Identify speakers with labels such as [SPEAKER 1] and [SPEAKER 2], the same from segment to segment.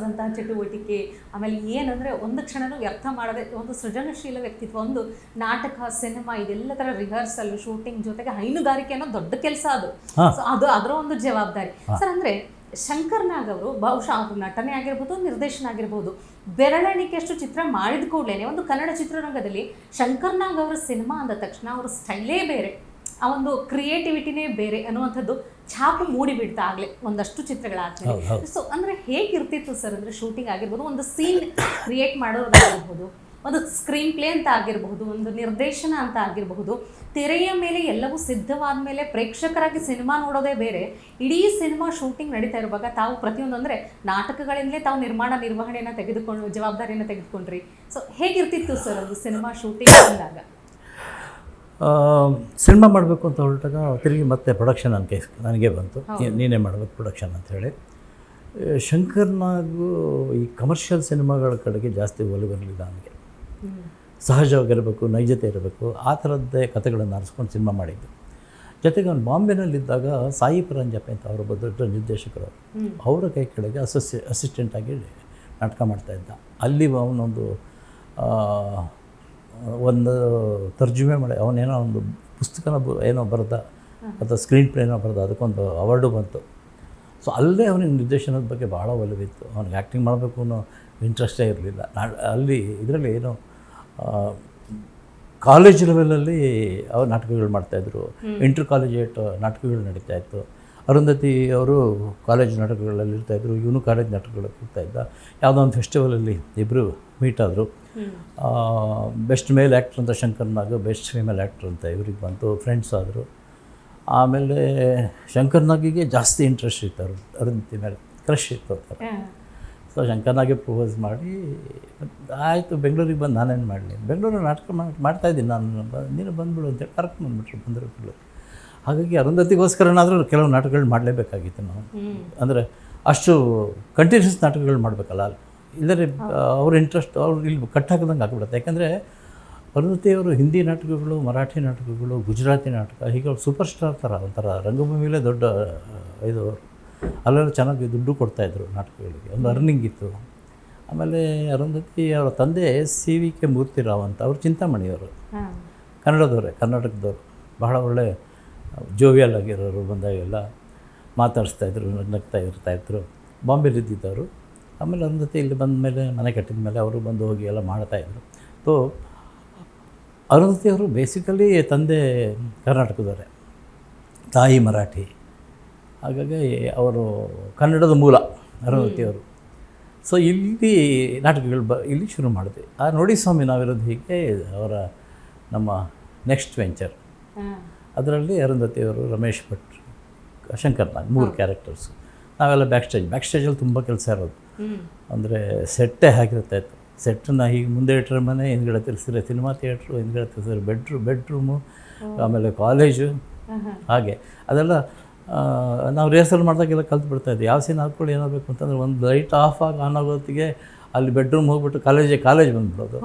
[SPEAKER 1] ಉಲ್ಲಾಸದಂತಹ ಚಟುವಟಿಕೆ ಆಮೇಲೆ ಏನಂದರೆ ಒಂದು ಕ್ಷಣನೂ ವ್ಯರ್ಥ ಮಾಡದೆ ಒಂದು ಸೃಜನಶೀಲ ವ್ಯಕ್ತಿತ್ವ ಒಂದು ನಾಟಕ ಸಿನಿಮಾ ಇದೆಲ್ಲ ಥರ ರಿಹರ್ಸಲ್ ಶೂಟಿಂಗ್ ಜೊತೆಗೆ ಹೈನುಗಾರಿಕೆ ಅನ್ನೋ ದೊಡ್ಡ ಕೆಲಸ ಅದು. ಸೊ ಅದು ಅದರ ಒಂದು ಜವಾಬ್ದಾರಿ. ಸರ್ ಅಂದ್ರೆ ಶಂಕರ್ನಾಗ್ ಅವರು ಬಹುಶಃ ಅವ್ರ ನಟನೆ ಆಗಿರ್ಬೋದು ನಿರ್ದೇಶನ ಆಗಿರ್ಬೋದು ಬೆರಳೆಣಿಕೆಯಷ್ಟು ಚಿತ್ರ ಮಾಡಿದ ಕೂಡಲೇ ಒಂದು ಕನ್ನಡ ಚಿತ್ರರಂಗದಲ್ಲಿ ಶಂಕರ್ನಾಗ್ ಅವರ ಸಿನಿಮಾ ಅಂದ ತಕ್ಷಣ ಅವರ ಸ್ಟೈಲೇ ಬೇರೆ. ಆ ಒಂದು ಕ್ರಿಯೇಟಿವಿಟಿನೇ ಬೇರೆ ಅನ್ನುವಂಥದ್ದು ಛಾಪು ಮೂಡಿಬಿಡ್ತಾ ಆಗಲಿ ಒಂದಷ್ಟು
[SPEAKER 2] ಚಿತ್ರಗಳಾಗ್ತದೆ.
[SPEAKER 1] ಸೊ ಅಂದ್ರೆ ಹೇಗಿರ್ತಿತ್ತು ಸರ್ ಅಂದ್ರೆ ಶೂಟಿಂಗ್ ಆಗಿರ್ಬೋದು ಒಂದು ಸೀನ್ ಕ್ರಿಯೇಟ್ ಮಾಡೋದಾಗಿರ್ಬೋದು ಒಂದು ಸ್ಕ್ರೀನ್ ಪ್ಲೇ ಅಂತ ಆಗಿರಬಹುದು ಒಂದು ನಿರ್ದೇಶನ ಅಂತ ಆಗಿರಬಹುದು ತೆರೆಯ ಮೇಲೆ ಎಲ್ಲವೂ ಸಿದ್ಧವಾದ ಮೇಲೆ ಪ್ರೇಕ್ಷಕರಾಗಿ ಸಿನಿಮಾ ನೋಡೋದೇ ಬೇರೆ ಇಡೀ ಸಿನಿಮಾ ಶೂಟಿಂಗ್ ನಡೀತಾ ಇರುವಾಗ ತಾವು ಪ್ರತಿಯೊಂದು ಅಂದರೆ ನಾಟಕಗಳಿಂದಲೇ ತಾವು ನಿರ್ಮಾಣ ನಿರ್ವಹಣೆಯನ್ನು ತೆಗೆದುಕೊಂಡು ಜವಾಬ್ದಾರಿಯನ್ನು ತೆಗೆದುಕೊಂಡ್ರಿ. ಸೊ ಹೇಗಿರ್ತಿತ್ತು ಸರ್ ಅದು ಸಿನಿಮಾ ಶೂಟಿಂಗ್ ಅಂದಾಗ?
[SPEAKER 2] ಸಿನಿಮಾ ಮಾಡಬೇಕು ಅಂತ ಹೊರಟಾಗ ತಿರುಗಿ ಮತ್ತೆ ಪ್ರೊಡಕ್ಷನ್ ನನ್ನ ಕೈ ನನಗೆ ಬಂತು. ನೀನೇ ಮಾಡಬೇಕು ಪ್ರೊಡಕ್ಷನ್ ಅಂತ ಹೇಳಿ. ಆ, ಶಂಕರ್ನಾಗೂ ಈ ಕಮರ್ಷಿಯಲ್ ಸಿನಿಮಾಗಳ ಕಡೆಗೆ ಜಾಸ್ತಿ ಒಲವು ಬರಲಿಲ್ಲ ನನಗೆ. ಸಹಜವಾಗಿರಬೇಕು ನೈಜತೆ ಇರಬೇಕು ಆ ಥರದ್ದೇ ಕಥೆಗಳನ್ನು ಆರಿಸ್ಕೊಂಡು ಸಿನಿಮಾ ಮಾಡಿದ್ದು. ಜೊತೆಗೆ ಅವ್ನು ಬಾಂಬೆನಲ್ಲಿದ್ದಾಗ ಸಾಯಿ ಪರಂಜಪೆ ಅಂತ ಅವರು ದೊಡ್ಡ ನಿರ್ದೇಶಕರು ಅವರ. ಕೈ ಕೆಳಗೆ ಅಸಿಸ್ಟೆಂಟಾಗಿ ನಾಟಕ ಮಾಡ್ತಾಯಿದ್ದ ಅಲ್ಲಿ ಅವನೊಂದು ಒಂದು ತರ್ಜುಮೆ ಮಾಡಿ ಅವನೇನೋ ಒಂದು ಪುಸ್ತಕನ ಬ- ಏನೋ ಬರೆದ ಅಥವಾ ಸ್ಕ್ರೀನ್ ಪ್ಲೇ ಏನೋ ಬರೆದ ಅದಕ್ಕೊಂದು ಅವಾರ್ಡು ಬಂತು. ಸೊ ಅಲ್ಲೇ ಅವನಿಗೆ ನಿರ್ದೇಶನದ ಬಗ್ಗೆ ಭಾಳ ಒಲವಿತ್ತು ಅವನಿಗೆ ಆ್ಯಕ್ಟಿಂಗ್ ಮಾಡಬೇಕು ಅನ್ನೋ ಇಂಟ್ರೆಸ್ಟೇ ಇರಲಿಲ್ಲ. ನಾ ಅಲ್ಲಿ ಇದರಲ್ಲಿ ಏನು ಕಾಲೇಜ್ ಲೆವೆಲಲ್ಲಿ ಅವ್ರು ನಾಟಕಗಳು ಮಾಡ್ತಾಯಿದ್ರು ಇಂಟರ್ ಕಾಲೇಜೇಟ್ ನಾಟಕಗಳು ನಡೀತಾ ಇತ್ತು. ಅರುಂಧತಿ ಅವರು ಕಾಲೇಜ್ ನಾಟಕಗಳಲ್ಲಿ ಇರ್ತಾಯಿದ್ರು ಇವನು ಕಾಲೇಜ್ ನಾಟಕಗಳಲ್ಲಿ ಇರ್ತಾ ಇದ್ದ. ಯಾವುದೋ ಒಂದು ಫೆಸ್ಟಿವಲಲ್ಲಿ ಇಬ್ಬರು ಮೀಟ್ ಆದರು. ಬೆಸ್ಟ್ ಮೇಲ್ ಆ್ಯಕ್ಟ್ರ್ ಅಂತ ಶಂಕರ್ನಾಗ್ ಬೆಸ್ಟ್ ಫೀಮೇಲ್ ಆ್ಯಕ್ಟ್ರ್ ಅಂತ ಇವ್ರಿಗೆ ಬಂತು ಫ್ರೆಂಡ್ಸ್ ಆದರು. ಆಮೇಲೆ ಶಂಕರ್ನಾಗಿಗೆ ಜಾಸ್ತಿ ಇಂಟ್ರೆಸ್ಟ್ ಇತ್ತು ಅವರು ಅರುಂಧತಿ ಮೇಲೆ ಕ್ರಶ್ ಇತ್ತು ಅಂತ ಸೊ ಶಂಕರ್ನಾಗೆ ಪ್ರಪೋಸ್ ಮಾಡಿ ಆಯಿತು ಬೆಂಗಳೂರಿಗೆ ಬಂದು ನಾನೇನು ಮಾಡಲಿ? ಬೆಂಗಳೂರು ನಾಟಕ ಮಾಡಿ ಮಾಡ್ತಾಯಿದ್ದೀನಿ ನಾನು ನೀನು ಬಂದ್ಬಿಡು ಅಂತೇಳಿ ಕರ್ಕೊಂಡು ಬಂದ್ಬಿಟ್ರು ಬಂದರು ಬೆಂಗಳೂರು ಹಾಗಾಗಿ ಅರುಂಧತಿಗೋಸ್ಕರನಾದರೂ ಕೆಲವು ನಾಟಕಗಳು ಮಾಡಲೇಬೇಕಾಗಿತ್ತು ನಾವು. ಅಂದರೆ ಅಷ್ಟು ಕಂಟಿನ್ಯೂಸ್ ನಾಟಕಗಳು ಮಾಡಬೇಕಲ್ಲ. ಇಲ್ಲದ್ರೆ ಅವ್ರ ಇಂಟ್ರೆಸ್ಟ್ ಅವ್ರು ಇಲ್ಲಿ ಕಟ್ಟಾಕದಂಗೆ ಆಗ್ಬಿಡುತ್ತೆ. ಯಾಕಂದರೆ ಅರುಂಧತಿಯವರು ಹಿಂದಿ ನಾಟಕಗಳು ಮರಾಠಿ ನಾಟಕಗಳು ಗುಜರಾತಿ ನಾಟಕ ಹೀಗೆ ಅವ್ರು ಸೂಪರ್ ಸ್ಟಾರ್ ಥರ ಒಂಥರ ರಂಗಭೂಮಿಲೇ ದೊಡ್ಡ ಇದು ಅಲ್ಲೆಲ್ಲ ಚೆನ್ನಾಗಿ ದುಡ್ಡು ಕೊಡ್ತಾಯಿದ್ರು ನಾಟಕಗಳಿಗೆ. ಒಂದು ಅರ್ನಿಂಗ್ ಇತ್ತು. ಆಮೇಲೆ ಅರುಂಧತಿ ಅವರ ತಂದೆ ಸಿ ವಿ ಕೆ ಮೂರ್ತಿರಾವ್ ಅಂತ ಅವರು ಚಿಂತಾಮಣಿಯವರು. ಕನ್ನಡದವರೇ ಕರ್ನಾಟಕದವರು. ಬಹಳ ಒಳ್ಳೆ ಜೋವಿಯಲ್ ಆಗಿರೋರು ಬಂದಾಗೆಲ್ಲ ಮಾತಾಡಿಸ್ತಾಯಿದ್ರು ನಗ್ತಾ ಇರ್ತಾಯಿದ್ರು ಬಾಂಬೆಲಿ ಇದ್ದಿದ್ದವರು ಆಮೇಲೆ ಅರುಂಧತಿ ಇಲ್ಲಿ ಬಂದ ಮೇಲೆ, ಮನೆ ಕಟ್ಟಿದ ಮೇಲೆ ಅವರು ಬಂದು ಹೋಗಿ ಎಲ್ಲ ಮಾಡ್ತಾಯಿದ್ರು ಸೊ ಅರುಂಧತಿ ಅವರು ಬೇಸಿಕಲಿ ತಂದೆ ಕರ್ನಾಟಕದವರೇ. ತಾಯಿ ಮರಾಠಿ. ಹಾಗಾಗಿ ಅವರು ಕನ್ನಡದ ಮೂಲ ಅರುಂಧತಿಯವರು ಸೊ ಇಲ್ಲಿ ನಾಟಕಗಳು ಬ, ಇಲ್ಲಿ ಶುರು ಮಾಡಿದ್ವಿ. ಆ ನೋಡಿ ಸ್ವಾಮಿ ನಾವಿರೋದು ಹೀಗೆ ಅವರ ನಮ್ಮ ನೆಕ್ಸ್ಟ್ ವೆಂಚರ್ ಅದರಲ್ಲಿ ಅರುಂಧತಿಯವರು ರಮೇಶ್ ಭಟ್ ಶಂಕರ್ ನಾಗ್ ಮೂರು ಕ್ಯಾರೆಕ್ಟರ್ಸು ನಾವೆಲ್ಲ ಬ್ಯಾಕ್ ಸ್ಟೇಜ್ ಬ್ಯಾಕ್ ಸ್ಟೇಜಲ್ಲಿ ತುಂಬ ಕೆಲಸ ಇರೋದು. ಅಂದರೆ ಸೆಟ್ಟೇ ಹಾಕಿರುತ್ತೆ. ಸೆಟ್ಟನ್ನು ಸೆಟ್ಟನ್ನ ಹೀಗೆ ಮುಂದೆ ಇಟ್ಟರೆ ಮನೆ ಹಿಂದ್ಗಡೆ ತಿಳಿಸಿದ್ರೆ ಸಿನಿಮಾ ಥಿಯೇಟ್ರು ಹಿಂದ್ಗಡೆ ತಿಳಿಸಿದ್ರೆ ಬೆಡ್ರೂ ಬೆಡ್ರೂಮು ಆಮೇಲೆ ಕಾಲೇಜು ಹಾಗೆ. ಅದೆಲ್ಲ ನಾವು ರಿಹರ್ಸಲ್ ಮಾಡಿದಾಗೆಲ್ಲ ಕಲ್ತು ಬಿಡ್ತಾ ಇದ್ದೆ ಯಾವ ಸೀನ್ ಹಾಕ್ಕೊಳ್ಳಿ ಏನಾಗಬೇಕು ಅಂತಂದ್ರೆ ಒಂದು ಲೈಟ್ ಆಫ್ ಆಗಿ ಆನ್ ಆಗೋತ್ತಿಗೆ ಅಲ್ಲಿ ಬೆಡ್ರೂಮ್ ಹೋಗ್ಬಿಟ್ಟು ಕಾಲೇಜಿಗೆ ಕಾಲೇಜ್ ಬಂದ್ಬಿಡೋದು.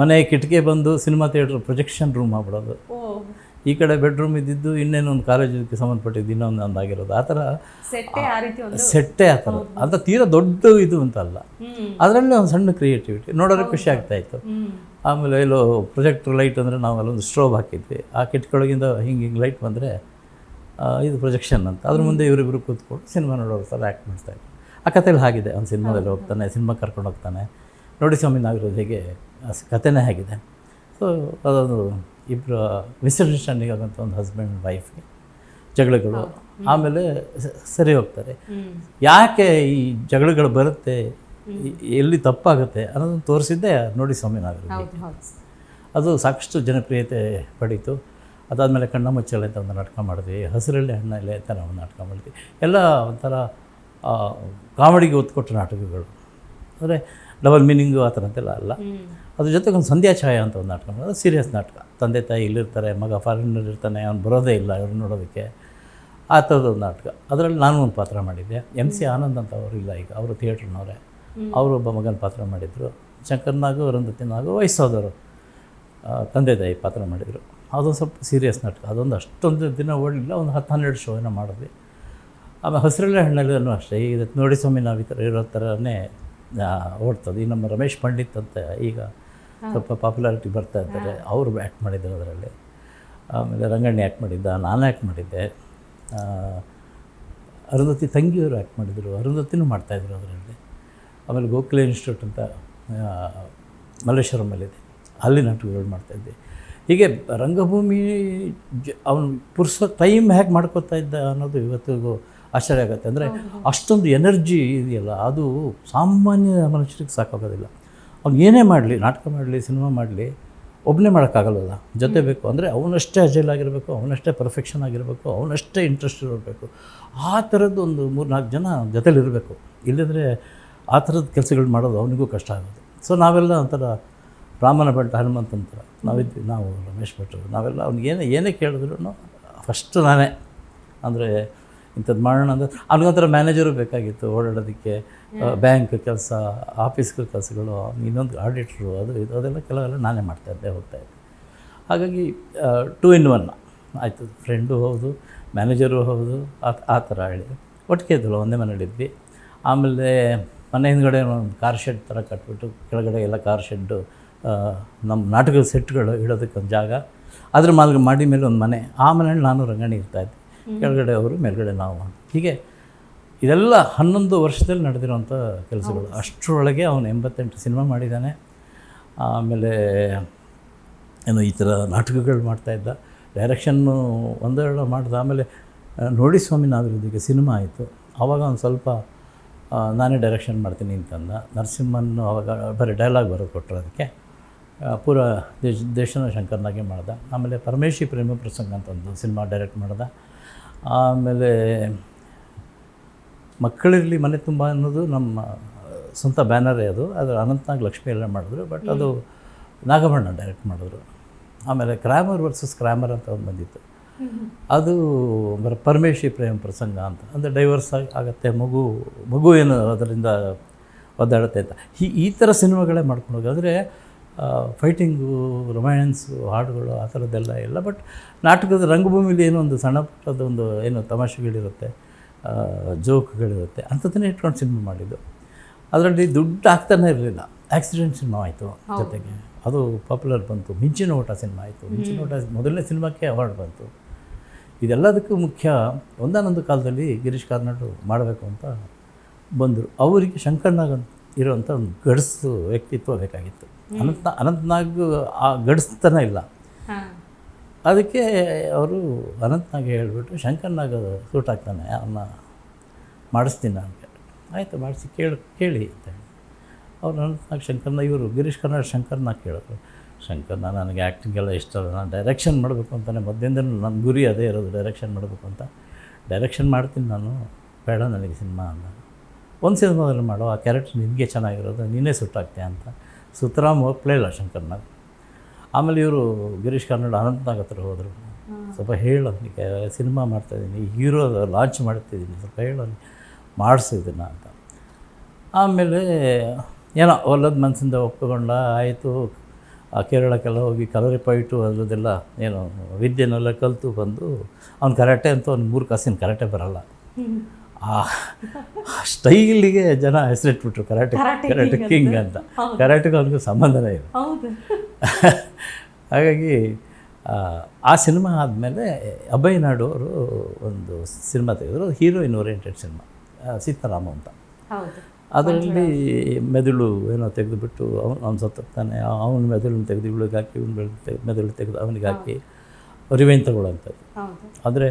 [SPEAKER 2] ಮನೆ ಕಿಟಕಿ ಬಂದು ಸಿನಿಮಾ ಥಿಯೇಟ್ರ್ ಪ್ರೊಜೆಕ್ಷನ್ ರೂಮ್ ಆಗ್ಬಿಡೋದು. ಈ ಕಡೆ ಬೆಡ್ರೂಮ್ ಇದ್ದಿದ್ದು ಇನ್ನೇನೊಂದು ಕಾಲೇಜಿಗೆ ಸಂಬಂಧಪಟ್ಟಿದ್ದು ಇನ್ನೊಂದು ಒಂದಾಗಿರೋದು. ಆ ಥರ
[SPEAKER 1] ಸೆಟ್ಟೇ ಆ
[SPEAKER 2] ಥರ. ಅಂತ ತೀರಾ ದೊಡ್ಡ ಇದು ಅಂತಲ್ಲ.
[SPEAKER 1] ಅಲ್ಲ
[SPEAKER 2] ಅದರಲ್ಲೇ ಒಂದು ಸಣ್ಣ ಕ್ರಿಯೇಟಿವಿಟಿ ನೋಡೋರೆ ಖುಷಿ ಆಗ್ತಾ ಇತ್ತು. ಆಮೇಲೆ ಎಲ್ಲೋ ಪ್ರೊಜೆಕ್ಟರ್ ಲೈಟ್ ಅಂದರೆ ನಾವು ಅಲ್ಲೊಂದು ಸ್ಟ್ರೋಬ್ ಹಾಕಿದ್ವಿ. ಆ ಕಿಟ್ಕೊಳಗಿಂದ ಹಿಂಗೆ ಹಿಂಗೆ ಲೈಟ್ ಬಂದರೆ ಇದು ಪ್ರೊಜೆಕ್ಷನ್ ಅಂತ. ಅದ್ರ ಮುಂದೆ ಇವರಿಬ್ಬರು ಕೂತ್ಕೊಂಡು ಸಿನಿಮಾ ನೋಡೋರು ಥರ ಆ್ಯಕ್ಟ್ ಮಾಡ್ತಾಯಿದ್ರು ಆ ಕಥೆಯಲ್ಲಿ ಹಾಗಿದೆ ಅವ್ನು ಸಿನಿಮಾದಲ್ಲಿ ಹೋಗ್ತಾನೆ ಸಿನಿಮಾ ಕರ್ಕೊಂಡು ಹೋಗ್ತಾನೆ. ನೋಡಿ ಸ್ವಾಮಿ ನಾವಿರೋದು ಹೇಗೆ? ಕಥೆನೇ ಆಗಿದೆ. ಸೊ ಅದೊಂದು ಇಬ್ಬರು ಮಿಸ್ಅಂಡರ್ಸ್ಟ್ಯಾಂಡಿಂಗ್ ಆಗೋಂಥ ಒಂದು ಹಸ್ಬೆಂಡ್ ವೈಫ್ಗೆ ಜಗಳಗಳು. ಆಮೇಲೆ ಸರಿ ಹೋಗ್ತಾರೆ. ಯಾಕೆ ಈ ಜಗಳಗಳು ಬರುತ್ತೆ? ಎಲ್ಲಿ ತಪ್ಪಾಗುತ್ತೆ? ಅನ್ನೋದನ್ನು ತೋರಿಸಿದ್ದೆ ನೋಡಿ
[SPEAKER 1] ಹೌದು
[SPEAKER 2] ಅದು ಸಾಕಷ್ಟು ಜನಪ್ರಿಯತೆ ಪಡೀತು. ಅದಾದಮೇಲೆ ಕಣ್ಣ ಮುಚ್ಚಳೆ ಅಂತ ಒಂದು ನಾಟಕ ಮಾಡಿದ್ವಿ. ಹಸಿರಳ್ಳಿ ಹಣ್ಣಲ್ಲಿ ಅಂತ ನಾವು ನಾಟಕ ಮಾಡಿದ್ವಿ. ಎಲ್ಲ ಒಂಥರ ಕಾಮಿಡಿಗೆ ಒತ್ತು ಕೊಟ್ಟ ನಾಟಕಗಳು. ಅಂದರೆ ಡಬಲ್ ಮೀನಿಂಗು ಆ ಥರ ಅಂತೆಲ್ಲ ಅಲ್ಲ ಅದ್ರ ಜೊತೆಗೆ ಒಂದು ಸಂಧ್ಯಾ ಛಾಯ ಅಂತ ಒಂದು ನಾಟಕ ಮಾಡೋದು ಸೀರಿಯಸ್ ನಾಟಕ. ತಂದೆ ತಾಯಿ ಇಲ್ಲಿರ್ತಾರೆ ಮಗ ಫಾರಿನಲ್ಲಿ ಇರ್ತಾನೆ ಅವ್ನು ಬರೋದೇ ಇಲ್ಲ ಇವ್ರು ನೋಡೋದಕ್ಕೆ. ಆ ಥರದ್ದು ಒಂದು ನಾಟಕ. ಅದರಲ್ಲಿ ನಾನು ಒಂದು ಪಾತ್ರ ಮಾಡಿದ್ದೆ. ಎಂ ಸಿ ಆನಂದ್ ಅಂತ ಅವರು ಇಲ್ಲ ಈಗ ಅವರು ಥಿಯೇಟ್ರ್ನವರೇ. ಅವರು ಒಬ್ಬ ಮಗನ ಪಾತ್ರ ಮಾಡಿದರು. ಶಂಕರ್ನಾಗು ಅರುಂಧತಿನಾಗು ವಯಸ್ಸಾದವರು ತಂದೆ ತಾಯಿ ಪಾತ್ರ ಮಾಡಿದರು. ಅದೊಂದು ಸ್ವಲ್ಪ ಸೀರಿಯಸ್ ನಾಟಕ. ಅದೊಂದು ಅಷ್ಟೊಂದು ದಿನ ಓಡಲಿಲ್ಲ ಒಂದು ಹತ್ತು ಹನ್ನೆರಡು ಶೋ ಏನೋ ಮಾಡಿದ್ವಿ. ಆಮೇಲೆ ಹಸಿರೆಲೆ ಹಣ್ಣಲ್ಲೂ ಅಷ್ಟೇ. ಈಗ ನೋಡಿ ಸ್ವಾಮಿ ನಾವು ಈ ಥರ ಇರೋ ಥರನೇ ಓಡ್ತದೆ. ಈ ನಮ್ಮ ರಮೇಶ್ ಪಂಡಿತ್ ಅಂತ ಈಗ ಸ್ವಲ್ಪ ಪಾಪ್ಯುಲಾರಿಟಿ ಬರ್ತಾ ಇದ್ದಾರೆ. ಅವರು ಆ್ಯಕ್ಟ್ ಮಾಡಿದ್ದಾರೆ ಅದರಲ್ಲಿ. ಆಮೇಲೆ ರಂಗಣ್ಣಿ ಆ್ಯಕ್ಟ್ ಮಾಡಿದ್ದ ನಾನು ಆ್ಯಕ್ಟ್ ಮಾಡಿದ್ದೆ. ಅರುಂಧತಿ ತಂಗಿಯವರು ಆ್ಯಕ್ಟ್ ಮಾಡಿದರು. ಅರುಂಧತಿನೂ ಮಾಡ್ತಾಯಿದ್ರು ಅದರಲ್ಲಿ. ಆಮೇಲೆ ಗೋಖಲೆ ಇನ್ಸ್ಟಿಟ್ಯೂಟ್ ಅಂತ ಮಲ್ಲೇಶ್ವರಮಲ್ಲಿದೆ ಅಲ್ಲಿ ನಾಟಕಗಳು ಮಾಡ್ತಾಯಿದ್ದೆ ಹೀಗೆ ರಂಗಭೂಮಿ ಜ ಅವನು ಪುರುಸ ಟೈಮ್ ಹೇಗೆ ಮಾಡ್ಕೋತಾ ಇದ್ದ ಅನ್ನೋದು ಇವತ್ತಿಗೂ ಆಶ್ಚರ್ಯ ಆಗುತ್ತೆ. ಅಂದರೆ ಅಷ್ಟೊಂದು ಎನರ್ಜಿ ಇದೆಯಲ್ಲ. ಅದು ಸಾಮಾನ್ಯ ಮನುಷ್ಯರಿಗೆ ಸಾಕಾಗೋದಿಲ್ಲ. ಅವ್ನು ಏನೇ ಮಾಡಲಿ ನಾಟಕ ಮಾಡಲಿ ಸಿನಿಮಾ ಮಾಡಲಿ ಒಬ್ಬನೇ ಮಾಡೋಕ್ಕಾಗಲ್ಲ ಜೊತೆ ಬೇಕು ಅಂದರೆ ಅವನಷ್ಟೇ ಅಜೈಲ್ ಆಗಿರಬೇಕು ಅವನಷ್ಟೇ ಪರ್ಫೆಕ್ಷನ್ ಆಗಿರಬೇಕು ಅವನಷ್ಟೇ ಇಂಟ್ರೆಸ್ಟ್ ಇರಬೇಕು. ಆ ಥರದ್ದು ಒಂದು ಮೂರು ನಾಲ್ಕು ಜನ ಜೊತೆಲಿರಬೇಕು ಇಲ್ಲಂದರೆ ಆ ಥರದ ಕೆಲಸಗಳು ಮಾಡೋದು ಅವನಿಗೂ ಕಷ್ಟ ಆಗೋದು. ಸೊ ನಾವೆಲ್ಲ ಒಂಥರ ರಾಮನ ಭಟ್ ಹನುಮಂತ ಅಂತ ನಾವಿದ್ವಿ ನಾವು ರಮೇಶ್ ಭಟ್ರು ನಾವೆಲ್ಲ ಅವ್ನಿಗೆ ಏನೇ ಏನೇ ಕೇಳಿದ್ರು ಫಸ್ಟ್ ನಾನೇ. ಅಂದರೆ ಇಂಥದ್ದು ಮಾಡೋಣ ಅಂದರೆ ಅವ್ನಿಗೊಂಥರ ಮ್ಯಾನೇಜರು ಬೇಕಾಗಿತ್ತು ಓಡಾಡೋದಕ್ಕೆ. ಬ್ಯಾಂಕ್ ಕೆಲಸ ಆಫೀಸ್ಗಳ ಕೆಲಸಗಳು ಇನ್ನೊಂದು ಆಡಿಟ್ರು ಅದು ಇದು ಅದೆಲ್ಲ ಕೆಲವೆಲ್ಲ ನಾನೇ ಮಾಡ್ತಾ ಇದ್ದೆ ಹೋಗ್ತಾ ಇದ್ದೆ. ಹಾಗಾಗಿ ಟೂ ಇನ್ ಒನ್ ಆಯಿತು ಫ್ರೆಂಡು ಹೌದು ಮ್ಯಾನೇಜರು ಹೌದು ಆ ಆ ಥರ ಹೇಳಿ. ಒಟ್ಟಿಗೆ ಇದ್ದಲ್ಲ ಒಂದೇ ಮನೇಲಿದ್ವಿ ಆಮೇಲೆ ಮನೆ ಹಿಂದ್ಗಡೆ ಒಂದು ಕಾರ್ ಶೆಡ್ ಥರ ಕಟ್ಬಿಟ್ಟು ಕೆಳಗಡೆ ಎಲ್ಲ ಕಾರ್ ಶೆಡ್ಡು ನಮ್ಮ ನಾಟಕದ ಸೆಟ್ಗಳು ಇಡೋದಕ್ಕೊಂದು ಜಾಗ. ಅದ್ರ ಮಾಲ್ ಮಾಡಿ ಮೇಲೆ ಒಂದು ಮನೆ. ಆ ಮನೇಲಿ ನಾನು ರಂಗಣಿ ಇರ್ತಾಯಿದ್ದೆ ಕೆಳಗಡೆ ಅವರು ಮೇಲ್ಗಡೆ ನಾವು. ಹೀಗೆ ಇದೆಲ್ಲ ಹನ್ನೊಂದು ವರ್ಷದಲ್ಲಿ ನಡೆದಿರೋಂಥ ಕೆಲಸಗಳು. ಅಷ್ಟರೊಳಗೆ ಅವನು ಎಂಬತ್ತೆಂಟು ಸಿನಿಮಾ ಮಾಡಿದ್ದಾನೆ ಆಮೇಲೆ ಏನು ಈ ಥರ ನಾಟಕಗಳು ಮಾಡ್ತಾಯಿದ್ದ ಡೈರೆಕ್ಷನ್ನು ಒಂದೆರಡು ಮಾಡ್ದೆ. ಆಮೇಲೆ ನೋಡಿ ಸ್ವಾಮಿ ನಾವಿರೋದಕ್ಕೆ ಸಿನಿಮಾ ಆಯಿತು. ಆವಾಗ ಒಂದು ಸ್ವಲ್ಪ ನಾನೇ ಡೈರೆಕ್ಷನ್ ಮಾಡ್ತೀನಿ ಅಂತಂದ. ನರಸಿಂಹನ್ನು ಅವಾಗ ಬರೀ ಡೈಲಾಗ್ ಬರೋದು ಕೊಟ್ಟರು ಅದಕ್ಕೆ. ಪೂರ ದೇಶ ದೇಶನ ಶಂಕರ್ನಾಗೆ ಮಾಡ್ದೆ. ಆಮೇಲೆ ಪರಮೇಶಿ ಪ್ರೇಮ ಪ್ರಸಂಗ ಅಂತ ಒಂದು ಸಿನಿಮಾ ಡೈರೆಕ್ಟ್ ಮಾಡ್ದೆ. ಆಮೇಲೆ ಮಕ್ಕಳಿರಲಿ ಮನೆ ತುಂಬ ಅನ್ನೋದು ನಮ್ಮ ಸ್ವಂತ ಬ್ಯಾನರೇ ಅದು. ಅದು ಅನಂತನಾಗ್ ಲಕ್ಷ್ಮಿ ಎಲ್ಲ ಮಾಡಿದ್ರು. ಬಟ್ ಅದು ನಾಗಭರಣ ಡೈರೆಕ್ಟ್ ಮಾಡಿದ್ರು. ಆಮೇಲೆ ಕ್ರ್ಯಾಮರ್ ವರ್ಸಸ್ ಕ್ರ್ಯಾಮರ್ ಅಂತ ಒಂದು ಬಂದಿತ್ತು. ಅದು ಬರ ಪರಮೇಶಿ ಪ್ರೇಮ ಪ್ರಸಂಗ ಅಂತ. ಅಂದರೆ ಡೈವರ್ಸ್ ಆಗಿ ಆಗುತ್ತೆ ಮಗು ಮಗು ಏನು ಅದರಿಂದ ಒದ್ದಾಡುತ್ತೆ ಅಂತ. ಈ ಈ ಥರ ಸಿನಿಮಾಗಳೇ ಮಾಡ್ಕೊಂಡು ಹೋಗಿ. ಅಂದರೆ ಫೈಟಿಂಗು ರೊಮ್ಯಾನ್ಸು ಹಾಡುಗಳು ಆ ಥರದ್ದೆಲ್ಲ ಇಲ್ಲ. ಬಟ್ ನಾಟಕದ ರಂಗಭೂಮಿಲಿ ಏನೋ ಒಂದು ಸಣ್ಣ ಪುಟ್ಟದೊಂದು ಏನು ತಮಾಷೆಗಳಿರುತ್ತೆ. ಜೋಕ್ಗಳಿರುತ್ತೆ. ಅಂಥದ್ದನ್ನೇ ಇಟ್ಕೊಂಡು ಸಿನಿಮಾ ಮಾಡಿದ್ದು. ಅದರಲ್ಲಿ ದುಡ್ಡು ಆಗ್ತಾನೆ ಇರಲಿಲ್ಲ. ಆಕ್ಸಿಡೆಂಟ್ ಸಿನಿಮಾ ಆಯಿತು ಜೊತೆಗೆ. ಅದು ಪಾಪ್ಯುಲರ್ ಬಂತು. ಮಿಂಚಿನ ಓಟ ಸಿನಿಮಾ ಆಯಿತು. ಮಿಂಚಿನ ಓಟ ಮೊದಲನೇ ಸಿನಿಮಾಕ್ಕೆ ಅವಾರ್ಡ್ ಬಂತು. ಇದೆಲ್ಲದಕ್ಕೂ ಮುಖ್ಯ ಒಂದಾನೊಂದು ಕಾಲದಲ್ಲಿ ಗಿರೀಶ್ ಕಾರ್ನಾಡು ಮಾಡಬೇಕು ಅಂತ ಬಂದರು. ಅವರಿಗೆ ಶಂಕರ್ನಾಗ್ ಅಂತ ಇರುವಂಥ ಒಂದು ಗಡಸು ವ್ಯಕ್ತಿತ್ವ ಬೇಕಾಗಿತ್ತು. ಅನಂತ ಅನಂತನಾಗ್ ಆ ಗಡಿಸ್ತಾನೆ ಇಲ್ಲ. ಅದಕ್ಕೆ ಅವರು ಅನಂತನಾಗ ಹೇಳಿಬಿಟ್ಟು ಶಂಕರ್ನಾಗ ಸೂಟ್ ಆಗ್ತಾನೆ ಅವನ್ನ ಮಾಡಿಸ್ತೀನಿ ನಾನು ಆಯಿತು, ಮಾಡಿಸಿ, ಕೇಳಿ ಕೇಳಿ, ಅಂತ ಹೇಳಿ. ಅವ್ರು ಅನಂತನಾಗ್ ಶಂಕರ್ನ, ಇವರು ಗಿರೀಶ್ ಕರ್ನಾಡ್ ಶಂಕರ್ನಾಗ ಕೇಳಿದ್ರು. ಶಂಕರ್ನ ನನಗೆ ಆ್ಯಕ್ಟಿಂಗೆಲ್ಲ ಇಷ್ಟ ಅಲ್ಲ, ನಾನು ಡೈರೆಕ್ಷನ್ ಮಾಡಬೇಕು ಅಂತಾನೆ ಮೊದಲಿಂದ ನನ್ನ ಗುರಿ ಅದೇ ಇರೋದು ಡೈರೆಕ್ಷನ್ ಮಾಡಬೇಕು ಅಂತ. ಡೈರೆಕ್ಷನ್ ಮಾಡ್ತೀನಿ ನಾನು, ಬೇಡ ನನಗೆ ಸಿನಿಮಾ ಅಂದ ಒಂದು ಸಿನಿಮಾದಲ್ಲಿ ಮಾಡೋ, ಆ ಕ್ಯಾರೆಕ್ಟರ್ ನಿನಗೆ ಚೆನ್ನಾಗಿರೋದು, ನೀನೇ ಸುಟ್ಟಾಗ್ತೀಯ ಅಂತ. ಸುತರಾಮ್ ಪ್ಲೇ ಇಲ್ಲ ಶಂಕರ್ನಾಗ್ ಆಮೇಲೆ ಇವರು ಗಿರೀಶ್ ಕಾರ್ನಾಡ್ ಅನಂತನಾಗ್ ಹತ್ರ ಹೋದರು. ಸ್ವಲ್ಪ ಹೇಳು ಸಿನಿಮಾ ಮಾಡ್ತಾಯಿದ್ದೀನಿ ಹೀರೋ ಲಾಂಚ್ ಮಾಡ್ತಿದ್ದೀನಿ, ಸ್ವಲ್ಪ ಹೇಳು ಮಾಡಿಸಿದ್ದೀನ ಅಂತ. ಆಮೇಲೆ ಏನೋ ಒಲ್ಲದ ಮನಸ್ಸಿಂದ ಒಪ್ಪಿಕೊಂಡ ಆಯಿತು, ಆ ಕೇರಳಕ್ಕೆಲ್ಲ ಹೋಗಿ ಕಲರಿ ಪೈಟು ಅದರದ್ದೆಲ್ಲ ಏನು ವಿದ್ಯೆನೆಲ್ಲ ಕಲಿತು ಬಂದು, ಅವ್ನು ಕರಾಟೆ ಅಂತ ಒಂದು ಮೂರು ಕಾಸಿನ ಕರಾಟೆ ಬರಲ್ಲ. ಆ ಸ್ಟೈಲಿಗೆ ಜನ ಹೆಸರಿಟ್ಬಿಟ್ರು ಕರಾಟೆ
[SPEAKER 1] ಕರಾಟೆ
[SPEAKER 2] ಕಿಂಗ್ ಅಂತ. ಕರಾಟೆಗೆ ಅವ್ರಿಗೂ ಸಂಬಂಧನೇ ಇಲ್ಲ. ಹಾಗಾಗಿ ಆ, ಸಿನಿಮಾ ಆದಮೇಲೆ ಅಭಯ್ ನಾಡು ಅವರು ಒಂದು cinema ತೆಗೆದರು. Heroine oriented cinema. Seetharama ಅಂತ. ಅದರಲ್ಲಿ ಮೆದುಳು ಏನೋ ತೆಗೆದುಬಿಟ್ಟು ಅವನು ಅವ್ನು ಸತ್ತಾನೆ ಅವನ ಮೆದುಳನ್ನ ತೆಗೆದು ಇವಳಿಗೆ ಹಾಕಿ ಇವನು ಮೆದುಳು ತೆಗೆದು ಅವನಿಗೆ ಹಾಕಿ ರಿವೆಂಜ್ ತಗೊಳ್ಳೋಂಥದ್ದು ಆದರೆ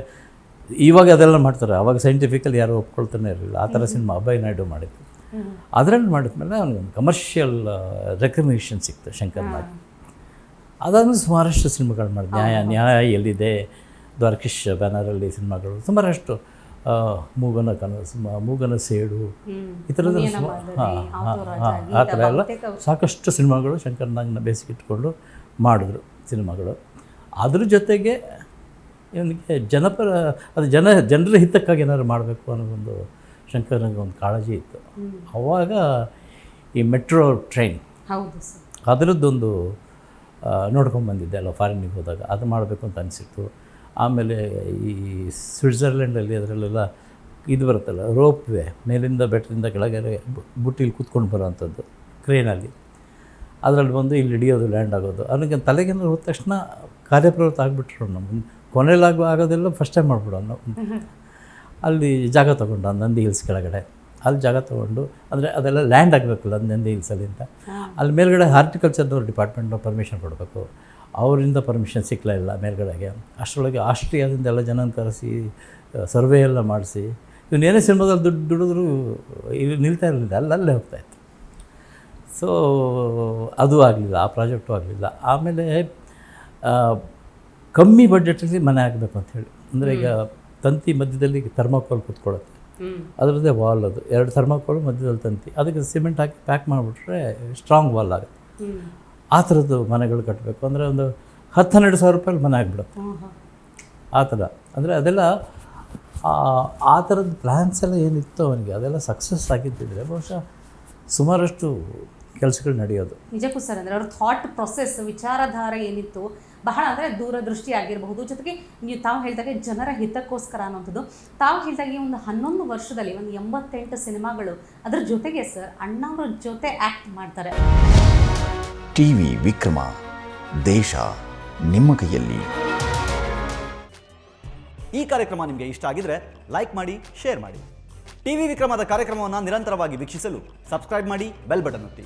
[SPEAKER 2] ಇವಾಗ ಅದೆಲ್ಲ ಮಾಡ್ತಾರೆ. ಅವಾಗ ಸೈಂಟಿಫಿಕಲ್ ಯಾರು ಒಪ್ಕೊಳ್ತಾನೆ ಇರಲಿಲ್ಲ. ಆ ಥರ ಸಿನಿಮಾ ಅಭಯ್ ನಾಯ್ಡು ಮಾಡಿದ್ದು. ಅದರಲ್ಲಿ ಮಾಡಿದ್ಮೇಲೆ ಅವನಿಗೊಂದು ಕಮರ್ಷಿಯಲ್ ರೆಕಗ್ನಿಷನ್ ಸಿಕ್ತು ಶಂಕರ್ ನಾಯ್ಡು ಅದಾದ್ಮೇಲೆ ಸುಮಾರಷ್ಟು ಸಿನಿಮಾಗಳು ಮಾಡಿದೆ ನ್ಯಾಯ ನ್ಯಾಯ ಎಲ್ಲಿದೆ? ದ್ವಾರಕಿಶ್ ಬ್ಯಾನರಲ್ಲಿ ಸಿನಿಮಾಗಳು ಸುಮಾರಷ್ಟು ಮೂಗನ ಕನಸು ಮೂಗನ ಸೇಡು. ಈ ಥರದ ಹಾಂ ಹಾಂ ಆ ಥರ ಎಲ್ಲ ಸಾಕಷ್ಟು ಸಿನಿಮಾಗಳು ಶಂಕರ್ನಾಗ್ನ ಬೇಸಿಗಿಟ್ಕೊಂಡು ಮಾಡಿದ್ರು ಸಿನಿಮಾಗಳು. ಅದ್ರ ಜೊತೆಗೆ ಇವನಿಗೆ ಜನಪರ ಅದು ಜನ ಜನರ ಹಿತಕ್ಕಾಗಿ ಏನಾದ್ರು ಮಾಡಬೇಕು ಅನ್ನೋ ಒಂದು ಶಂಕರ್ನಾಗ್ ಒಂದು ಕಾಳಜಿ ಇತ್ತು. ಅವಾಗ ಈ ಮೆಟ್ರೋ ಟ್ರೈನ್ ಅದರದ್ದೊಂದು ನೋಡ್ಕೊಂಬಂದಿದ್ದೆ ಅಲ್ಲ ಫಾರಿನಿಗೆ ಹೋದಾಗ. ಅದು ಮಾಡಬೇಕು ಅಂತ ಅನಿಸಿತ್ತು. ಆಮೇಲೆ ಈ ಸ್ವಿಟ್ಜರ್ಲೆಂಡಲ್ಲಿ ಅದರಲ್ಲೆಲ್ಲ ಇದು ಬರುತ್ತಲ್ಲ ರೋಪ್ ವೇ ಮೇಲಿಂದ ಬೆಟ್ಟದಿಂದ ಕೆಳಗೆ ಬುಟ್ಟಿಲಿ ಕೂತ್ಕೊಂಡು ಬರೋವಂಥದ್ದು ಕ್ರೇನಲ್ಲಿ. ಅದರಲ್ಲಿ ಬಂದು ಇಲ್ಲಿ ಹಿಡಿಯೋದು ಲ್ಯಾಂಡ್ ಆಗೋದು. ಅವನಿಗೆ ತಲೆಗೆ ಹೋದ ತಕ್ಷಣ ಕಾರ್ಯಪ್ರವೃತ್ತ ಆಗಿಬಿಟ್ರು ನಮ್ಮ ಕೊನೆಲಾಗ ಆಗೋದೆಲ್ಲ ಫಸ್ಟ್ ಟೈಮ್ ಮಾಡ್ಬಿಡೋಣ ಅಲ್ಲಿ ಜಾಗ ತೊಗೊಂಡು ನಂದಿ ಹಿಲ್ಸ್ ಕೆಳಗಡೆ. ಅಲ್ಲಿ ಜಾಗ ತೊಗೊಂಡು ಅಂದರೆ ಅದೆಲ್ಲ ಲ್ಯಾಂಡ್ ಆಗಬೇಕಲ್ಲ ನಂದಿ ಹಿಲ್ಸಲ್ಲಿ ಅಂತ. ಅಲ್ಲಿ ಮೇಲ್ಗಡೆ ಹಾರ್ಟಿಕಲ್ಚರ್ದವ್ರ ಡಿಪಾರ್ಟ್ಮೆಂಟ್ನ ಪರ್ಮಿಷನ್ ಕೊಡಬೇಕು. ಅವರಿಂದ ಪರ್ಮಿಷನ್ ಸಿಕ್ಕಲೇ ಇಲ್ಲ ಮೇಲ್ಗಡೆಗೆ. ಅಷ್ಟರೊಳಗೆ ಆಸ್ಟ್ರಿಯಾದಿಂದ ಎಲ್ಲ ಜನನ ಕರೆಸಿ ಸರ್ವೆ ಎಲ್ಲ ಮಾಡಿಸಿ. ಇವನೇನೇ ಸಿನಿಮಾದಲ್ಲಿ ದುಡ್ಡು ದುಡಿದ್ರು ಇಲ್ಲಿ ನಿಲ್ತಾ ಇರಲಿಲ್ಲ ಅಲ್ಲಲ್ಲೇ ಹೋಗ್ತಾಯಿತ್ತು ಸೊ ಅದು ಆಗಲಿಲ್ಲ ಆ ಪ್ರಾಜೆಕ್ಟು ಆಗಲಿಲ್ಲ. ಆಮೇಲೆ ಕಮ್ಮಿ ಬಜೆಟಲ್ಲಿ ಮನೆ ಆಗಬೇಕು ಅಂತ ಹೇಳಿ. ಅಂದರೆ ಈಗ ತಂತಿ ಮಧ್ಯದಲ್ಲಿ ಥರ್ಮಾಕೋಲ್ ಕೂತ್ಕೊಳ್ಳುತ್ತೆ. ಅದರದ್ದೇ ವಾಲ್ ಅದು. ಎರಡು ಥರ್ಮಾಕೋಲ್ ಮಧ್ಯದಲ್ಲಿ ತಂತಿ. ಅದಕ್ಕೆ ಸಿಮೆಂಟ್ ಹಾಕಿ ಪ್ಯಾಕ್ ಮಾಡಿಬಿಟ್ರೆ ಸ್ಟ್ರಾಂಗ್ ವಾಲ್ ಆಗುತ್ತೆ. ಆ ಥರದ್ದು ಮನೆಗಳು ಕಟ್ಟಬೇಕು. ಅಂದರೆ ಒಂದು ಹತ್ತು ಹನ್ನೆರಡು ಸಾವಿರ ರೂಪಾಯಲ್ಲಿ ಮನೆ ಆಗಿಬಿಡುತ್ತೆ. ಆ ಥರ. ಅಂದರೆ ಅದೆಲ್ಲ ಆ- ಆ ಥರದ ಪ್ಲ್ಯಾನ್ಸ್ ಎಲ್ಲ ಏನಿತ್ತು ಅವನಿಗೆ ಅದೆಲ್ಲ ಸಕ್ಸಸ್ ಆಗಿದ್ದಿದ್ರೆ ಬಹುಶಃ ಸುಮಾರಷ್ಟು ಕೆಲಸಗಳು ನಡೆಯೋದು.
[SPEAKER 1] ನಿಜಕ್ಕೂ ಸರ್ ಅಂದರೆ ಅವ್ರ ಥಾಟ್ ಪ್ರೊಸೆಸ್ ವಿಚಾರಧಾರೆ ಏನಿತ್ತು ಬಹಳ ಅಂದರೆ ದೂರದೃಷ್ಟಿ ಆಗಿರಬಹುದು. ಜೊತೆಗೆ ನೀವು ತಾವು ಹೇಳಿದಾಗೆ ಜನರ ಹಿತಕ್ಕೋಸ್ಕರ ಅನ್ನೋಂಥದ್ದು ತಾವು ಹೇಳಿದಾಗೆ ಈ ಒಂದು ಹನ್ನೊಂದು ವರ್ಷದಲ್ಲಿ ಒಂದು ಎಂಬತ್ತೆಂಟು ಸಿನಿಮಾಗಳು ಅದರ ಜೊತೆಗೆ ಸರ್ ಅಣ್ಣವ್ರ ಜೊತೆ ಆ್ಯಕ್ಟ್ ಮಾಡ್ತಾರೆ.
[SPEAKER 3] ಟಿವಿ ವಿಕ್ರಮ ದೇಶ ನಿಮ್ಮ ಕೈಯಲ್ಲಿ.
[SPEAKER 4] ಈ ಕಾರ್ಯಕ್ರಮ ನಿಮಗೆ ಇಷ್ಟ ಆಗಿದ್ರೆ ಲೈಕ್ ಮಾಡಿ ಶೇರ್ ಮಾಡಿ. ಟಿವಿ ವಿಕ್ರಮದ ಕಾರ್ಯಕ್ರಮವನ್ನು ನಿರಂತರವಾಗಿ ವೀಕ್ಷಿಸಲು ಸಬ್ಸ್ಕ್ರೈಬ್ ಮಾಡಿ ಬೆಲ್ ಬಟನ್ ಒತ್ತಿ.